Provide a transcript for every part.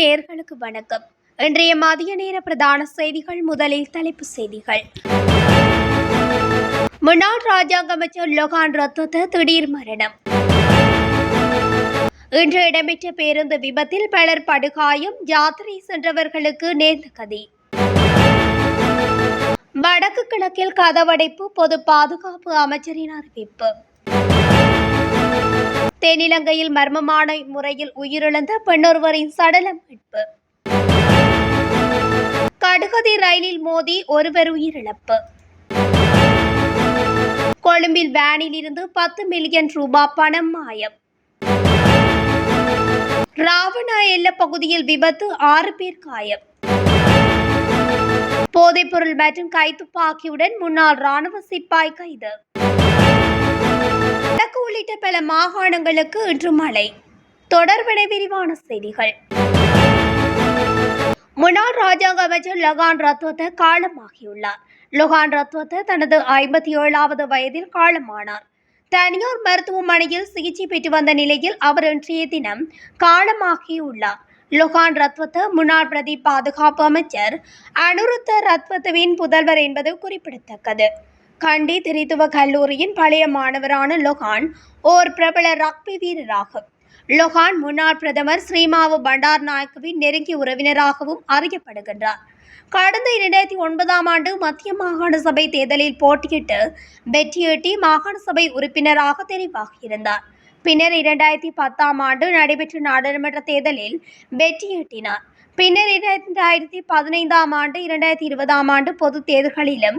நேர்களுக்கு வணக்கம். இன்றைய மதிய நேர பிரதான செய்திகள் முதலில் தலைப்பு செய்திகள். முன்னாள் ராஜாங்க அமைச்சர் லொகான் ரத்தத்த திடீர் மரணம். இன்று இடம்பெற்ற பேருந்து விபத்தில் பலர் படுகாயம் யாத்திரை சென்றவர்களுக்கு நேர்ந்த கதி. வடக்கு கிழக்கில் கதவடைப்பு பொது பாதுகாப்பு அமைச்சரின் அறிவிப்பு. தென்னிலங்கையில் மர்மமான முறையில் உயிரிழந்த பெண்ணொருவரின் சடலம் மீட்பு. கடுகதி ரயிலில் மோதி ஒருவர் உயிரிழப்பு. கொழும்பில் வேனில் இருந்து பத்து மில்லியன் ரூபாய் பணம் மாயம். ராவணா எல்ல பகுதியில் விபத்து ஆறு பேர் காயம். போதைப்பொருள் மற்றும் கைத்துப்பாக்கியுடன் முன்னாள் ராணுவ சிப்பாய் கைது. வடக்கு உள்ளிட்ட பல மாகாணங்களுக்கு இன்று மழை. தொடர்பென விரிவான செய்திகள். முன்னாள் ராஜாங்க அமைச்சர் லகான் ரத்வத்த காலமாகியுள்ளார். லொகான் ரத்வத்த தனது ஐம்பத்தி ஏழாவது வயதில் காலமானார். தனியார் மருத்துவமனையில் சிகிச்சை பெற்று வந்த நிலையில் அவர் இன்றைய தினம் காலமாகியுள்ளார். லொகான் ரத்வத்த முன்னாள் பிரதி பாதுகாப்பு அமைச்சர் அனுருத்த ரத்வத்துவின் புதல்வர் என்பது குறிப்பிடத்தக்கது. கண்டி திரித்துவ கல்லூரியின் பழைய மாணவரான லொகான் ஓர் பிரபல ரக்பி வீரராகும் லொஹான் முன்னாள் பிரதமர் ஸ்ரீமாவு பண்டார் நாயக்கவின் நெருங்கிய உறவினராகவும் அறியப்படுகின்றார். கடந்த இரண்டாயிரத்தி ஒன்பதாம் ஆண்டு மத்திய மாகாண சபை தேர்தலில் போட்டியிட்டு வெற்றியீட்டி மாகாண சபை உறுப்பினராக தெரிவாகியிருந்தார். பின்னர் இரண்டாயிரத்தி பத்தாம் ஆண்டு நடைபெற்ற நாடாளுமன்ற தேர்தலில் வெற்றியீட்டினார். பின்னர் இரண்டாயிரத்தி பதினைந்தாம் ஆண்டு இரண்டாயிரத்தி இருபதாம் ஆண்டு பொது தேர்தல்களிலும்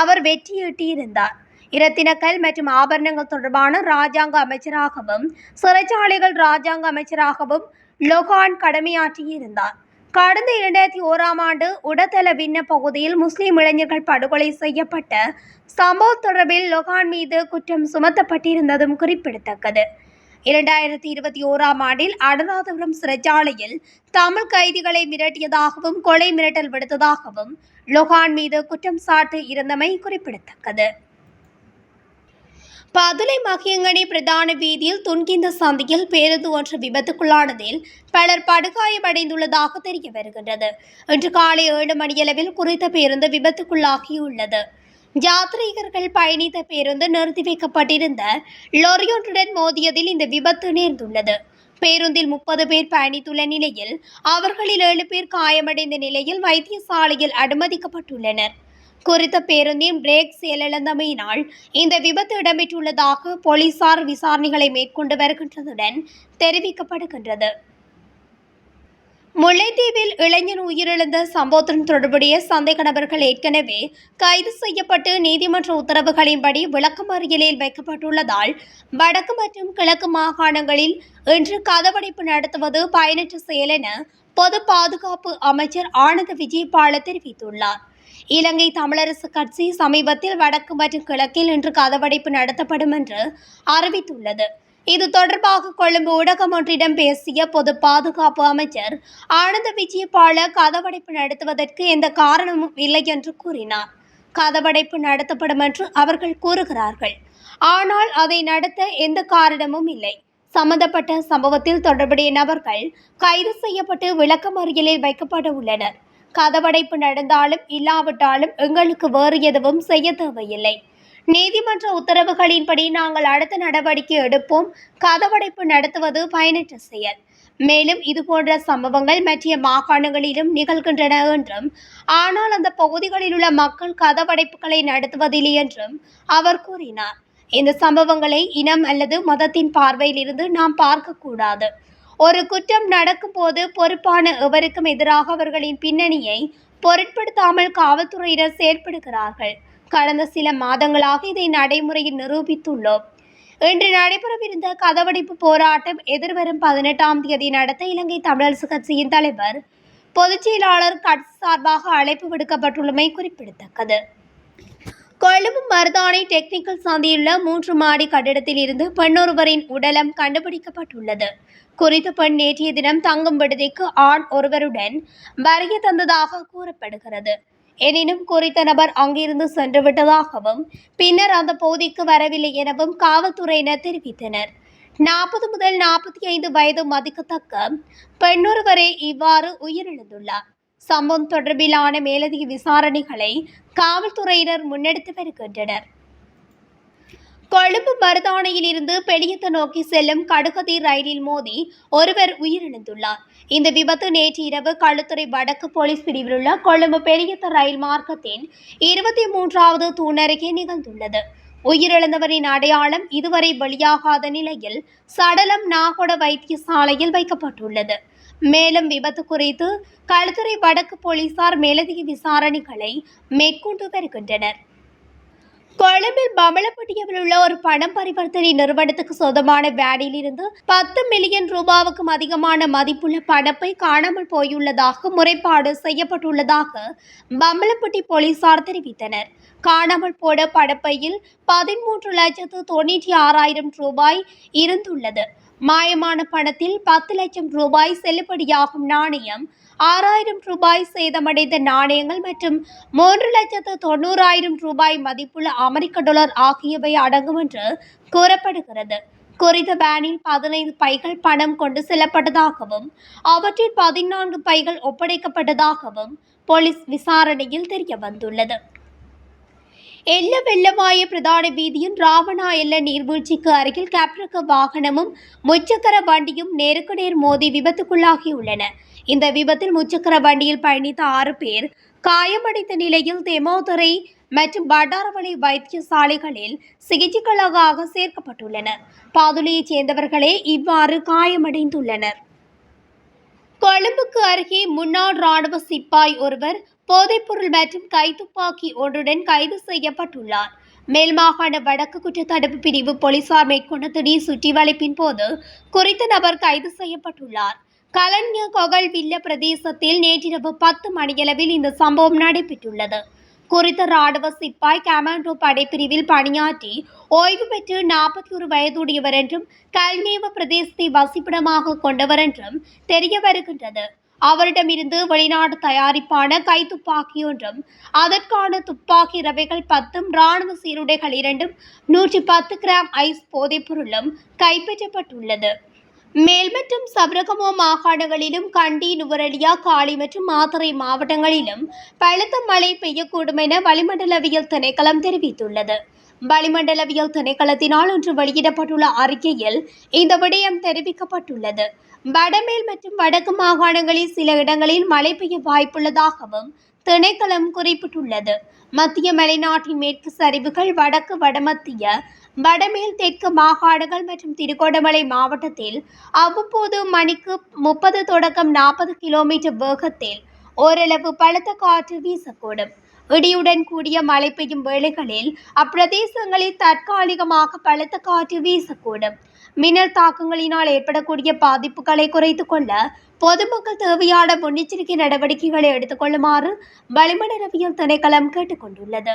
அவர் வெற்றியீட்டியிருந்தார் இரத்தினக்கல் மற்றும் ஆபரணங்கள் தொடர்பான ராஜாங்க அமைச்சராகவும் சிறைச்சாலைகள் ராஜாங்க அமைச்சராகவும் லொகான் கடமையாற்றியிருந்தார். கடந்த இரண்டாயிரத்தி ஓராம் ஆண்டு உடத்தல விண்ண பகுதியில் முஸ்லிம் இளைஞர்கள் படுகொலை செய்யப்பட்ட சம்பவம் தொடர்பில் லொகான் மீது குற்றம் சுமத்தப்பட்டிருந்ததும் குறிப்பிடத்தக்கது. இரண்டாயிரத்தி இருபத்தி ஓராம் ஆண்டில் அனுராதபுரம் சிறைச்சாலையில் தமிழ் கைதிகளை மிரட்டியதாகவும் கொலை மிரட்டல் விடுத்ததாகவும் லொஹான் மீது குற்றம் சாட்டு இருந்தமை குறிப்பிடத்தக்கது. பதுளை மகியங்கனி பிரதான வீதியில் துன்கிந்த சந்தையில் பேருந்து ஒன்று விபத்துக்குள்ளானதில் பலர் படுகாயமடைந்துள்ளதாக தெரிய வருகின்றது இன்று காலை ஏழு மணியளவில் குறித்த பேருந்து விபத்துக்குள்ளாகியுள்ளது. யாத்ரீகர்கள் பயணித்த பேருந்து நிறுத்தி வைக்கப்பட்டிருந்த லொரியொன்றுடன் மோதியதில் இந்த விபத்து நேர்ந்துள்ளது. பேருந்தில் முப்பது பேர் பயணித்துள்ள நிலையில் அவர்களில் ஏழு பேர் காயமடைந்த நிலையில் வைத்தியசாலையில் அனுமதிக்கப்பட்டுள்ளனர். குறித்த பேருந்தின் பிரேக் செயலிழந்தமையினால் இந்த விபத்து இடம்பெற்றுள்ளதாக போலீசார் விசாரணைகளை மேற்கொண்டு வருகின்றதுடன் தெரிவிக்கப்படுகின்றது. முல்லைத்தீவில் இளைஞன் உயிரிழந்த சம்பவத்துடன் தொடர்புடைய சந்தேக நபர்கள் ஏற்கனவே கைது செய்யப்பட்டு நீதிமன்ற உத்தரவுகளின்படி விளக்கமறியலில் வைக்கப்பட்டுள்ளதால் வடக்கு மற்றும் கிழக்கு மாகாணங்களில் இன்று கதவடைப்பு நடத்துவது பயனற்ற செயல் என பொது பாதுகாப்பு அமைச்சர் ஆனந்த விஜயபால தெரிவித்துள்ளார். இலங்கை தமிழரசு கட்சி சமீபத்தில் வடக்கு மற்றும் கிழக்கில் இன்று கதவடைப்பு நடத்தப்படும் என்று அறிவித்துள்ளது. இது தொடர்பாக கொழும்பு ஊடகம் ஒன்றிடம் பேசிய பொது பாதுகாப்பு அமைச்சர் ஆனந்த விஜயபால கதவடைப்பு நடத்துவதற்கு எந்த காரணமும் இல்லை என்று கூறினார். கதவடைப்பு நடத்தப்படும் என்று அவர்கள் கூறுகிறார்கள். ஆனால் அதை நடத்த எந்த காரணமும் இல்லை. சம்பந்தப்பட்ட சம்பவத்தில் தொடர்புடைய நபர்கள் கைது செய்யப்பட்டு விளக்கமறியலில் வைக்கப்பட உள்ளனர். கதவடைப்பு நடந்தாலும் இல்லாவிட்டாலும் எங்களுக்கு வேறு எதுவும் செய்ய தேவையில்லை. நீதிமன்ற உத்தரவுகளின்படி நாங்கள் அடுத்த நடவடிக்கை எடுப்போம். கதவடைப்பு நடத்துவது பயனற்ற செயல். மேலும் இதுபோன்ற சம்பவங்கள் மற்ற மாகாணங்களிலும் நிகழ்கின்றன என்றும் ஆனால் அந்த பகுதிகளில் உள்ள மக்கள் கதவடைப்புகளை நடத்துவதில்லை என்றும் அவர் கூறினார். இந்த சம்பவங்களை இனம் அல்லது மதத்தின் பார்வையில் இருந்து நாம் பார்க்கக்கூடாது. ஒரு குற்றம் நடக்கும்போது பொறுப்பான எவருக்கும் எதிராக அவர்களின் பின்னணியை பொருட்படுத்தாமல் காவல்துறையினர் செயற்படுகிறார்கள். கடந்த சில மாதங்களாக இதை நடைமுறையில் நிரூபித்துள்ளோம். இன்று நடைபெறவிருந்த கதவடைப்பு போராட்டம் எதிர்வரும் பதினெட்டாம் தேதி நடத்த இலங்கை தமிழரசு கட்சியின் தலைவர் பொதுச் செயலாளர் கட்சி சார்பாக அழைப்பு விடுக்கப்பட்டுள்ளமை குறிப்பிடத்தக்கது. கொழும்பு மருதானை டெக்னிக்கல் சந்தையுள்ள மூன்று மாடி கட்டிடத்தில் இருந்து பெண்ணொருவரின் உடலம் கண்டுபிடிக்கப்பட்டுள்ளது. குறித்த பெண் நேற்றைய தினம் தங்கும் விடுதிக்கு ஆண் ஒருவருடன் வருகை தந்ததாக கூறப்படுகிறது. எனினும் குறித்த நபர் அங்கிருந்து சென்று விட்டதாகவும் பின்னர் அந்த பகுதிக்கு வரவில்லை எனவும் காவல்துறையினர் தெரிவித்தனர். நாற்பது முதல் நாற்பத்தி ஐந்து வயது மதிக்கத்தக்க பெண்ணொருவரே இவ்வாறு உயிரிழந்துள்ளார். சம்பவம் தொடர்பிலான மேலதிக விசாரணைகளை காவல்துறையினர் முன்னெடுத்து வருகின்றனர். கொழும்பு மருதானையில் இருந்து பெளியத்த நோக்கி செல்லும் கடுகதி ரயிலில் மோதி ஒருவர் உயிரிழந்துள்ளார். இந்த விபத்து நேற்று இரவு களுத்துறை வடக்கு போலீஸ் பிரிவில் உள்ள கொழும்பு பெளியத்த ரயில் மார்க்கத்தின் இருபத்தி மூன்றாவது தூண் அருகே நிகழ்ந்துள்ளது. உயிரிழந்தவரின் அடையாளம் இதுவரை வெளியாகாத நிலையில் சடலம் நாகொட வைத்தியசாலையில் வைக்கப்பட்டுள்ளது. மேலும் விபத்து குறித்து களுத்துறை வடக்கு போலீசார் மேலதிக விசாரணைகளை மேற்கொண்டு வருகின்றனர். கொழும்பில் பமலப்பட்டியில் உள்ள ஒரு பணம் பரிவர்த்தனை நிறுவனத்துக்கு சொந்தமான வேனில் இருந்து பத்து மில்லியன் ரூபாவுக்கும் அதிகமான மதிப்புள்ள பணப்பை காணாமல் போயுள்ளதாக முறைப்பாடு செய்யப்பட்டுள்ளதாக பம்பலப்பட்டி போலீசார் தெரிவித்தனர். காணாமல் போன பணப்பையில் பதிமூன்று லட்சத்து தொண்ணூற்றி ஆறாயிரம் ரூபாய் இருந்துள்ளது. மாயமான பணத்தில் பத்து லட்சம் ரூபாய் செல்லுபடியாகும் நாணயம் ஆறாயிரம் ரூபாய் சேதமடைந்த நாணயங்கள் மற்றும் மூன்று லட்சத்து தொண்ணூறாயிரம் ரூபாய் மதிப்புள்ள அமெரிக்க டாலர் ஆகியவை அடங்கும் என்று கூறப்படுகிறது. குறித்த வேனில் பதினைந்து பைகள் பணம் கொண்டு செல்லப்பட்டதாகவும் அவற்றில் பதினான்கு பைகள் ஒப்படைக்கப்பட்டதாகவும் போலீஸ் விசாரணையில் தெரிய வந்துள்ளது எல்ல வெள்ளவாய பிரதான வீதியின் ராவணா எல்ல நீர்வீழ்ச்சிக்கு அருகில் கேப்ரக வாகனமும் முச்சக்கர வண்டியும் நேருக்கு நேர் மோதி விபத்துக்குள்ளாகியுள்ளன. இந்த விபத்தில் முச்சக்கர வண்டியில் பயணித்த ஆறு பேர் காயமடைந்த நிலையில் தெமோதுறை மற்றும் பண்டாரவளை வைத்தியசாலைகளில் சிகிச்சைகளுக்காக சேர்க்கப்பட்டுள்ளனர். பாதுளையைச் சேர்ந்தவர்களே இவ்வாறு காயமடைந்துள்ளனர். கொழும்புக்கு அருகே முன்னாள் ராணுவ சிப்பாய் ஒருவர் போதைப்பொருள் மற்றும் கைத்துப்பாக்கி ஒன்றுடன் கைது செய்யப்பட்டுள்ளார். மேல் மாகாண வடக்கு குற்றத்தடுப்பு பிரிவு போலீசார் மேற்கொண்ட திடீர் சுற்றிவளைப்பின் போது குறித்த நபர் கைது செய்யப்பட்டுள்ளார். கலன்ய கொகல் வில்ல பிரதேசத்தில் நேற்றிரவு பத்து மணியளவில் இந்த சம்பவம் நடைபெற்றுள்ளது. குறித்த ராணுவ சிப்பாய் கமாண்டோ படைப்பிரிவில் பணியாற்றி ஓய்வு பெற்று நாற்பத்தி ஒரு வயதுடையவர் என்றும் கல்மேவ பிரதேசத்தை வசிப்பிடமாக கொண்டவர் என்றும் தெரிய வருகின்றது. அவரிடமிருந்து வெளிநாடு தயாரிப்பான கைத்துப்பாக்கி ஒன்றும் அதற்கான துப்பாக்கி ரவைகள் பத்தும் ராணுவ சீருடைகள் இரண்டும் நூற்றி பத்து கிராம் ஐஸ் போதைப் பொருளும் கைப்பற்றப்பட்டுள்ளது. மேல் மற்றும் சபரகமோ மாகாணங்களிலும் கண்டி நுவரெலியா காலி மற்றும் மாத்தறை மாவட்டங்களிலும் பலத்த மழை பெய்யக்கூடும் என வளிமண்டலவியல் திணைக்களம் தெரிவித்துள்ளது. வளிமண்டலவியல் திணைக்களத்தினால் இன்று வெளியிடப்பட்டுள்ள அறிக்கையில் இந்த விடயம் தெரிவிக்கப்பட்டுள்ளது. வடமேல் மற்றும் வடக்கு மாகாணங்களில் சில இடங்களில் மழை பெய்ய வாய்ப்புள்ளதாகவும் திணைக்களம் குறிப்பிட்டுள்ளது. மத்திய மலைநாட்டின் மேற்கு சரிவுகள் வடக்கு வடமத்திய வடமேல் தெற்கு மாகாடுகள் மற்றும் திருகோணமலை மாவட்டத்தில் அவ்வப்போது மணிக்கு முப்பது தொடக்கம் நாற்பது கிலோமீட்டர் வேகத்தில் ஓரளவு பலத்த காற்று வீசக்கூடும். இடியுடன் கூடிய மழை பெய்யும் வேளைகளில் அப்பிரதேசங்களில் தற்காலிகமாக பலத்த காற்று வீசக்கூடும். மின்னல் தாக்கங்களினால் ஏற்படக்கூடிய பாதிப்புகளை குறைத்து கொள்ள பொதுமக்கள் தேவையான முன்னெச்சரிக்கை நடவடிக்கைகளை எடுத்துக்கொள்ளுமாறு வளிமண்டலவியல் திணைக்களம் கேட்டுக்கொண்டுள்ளது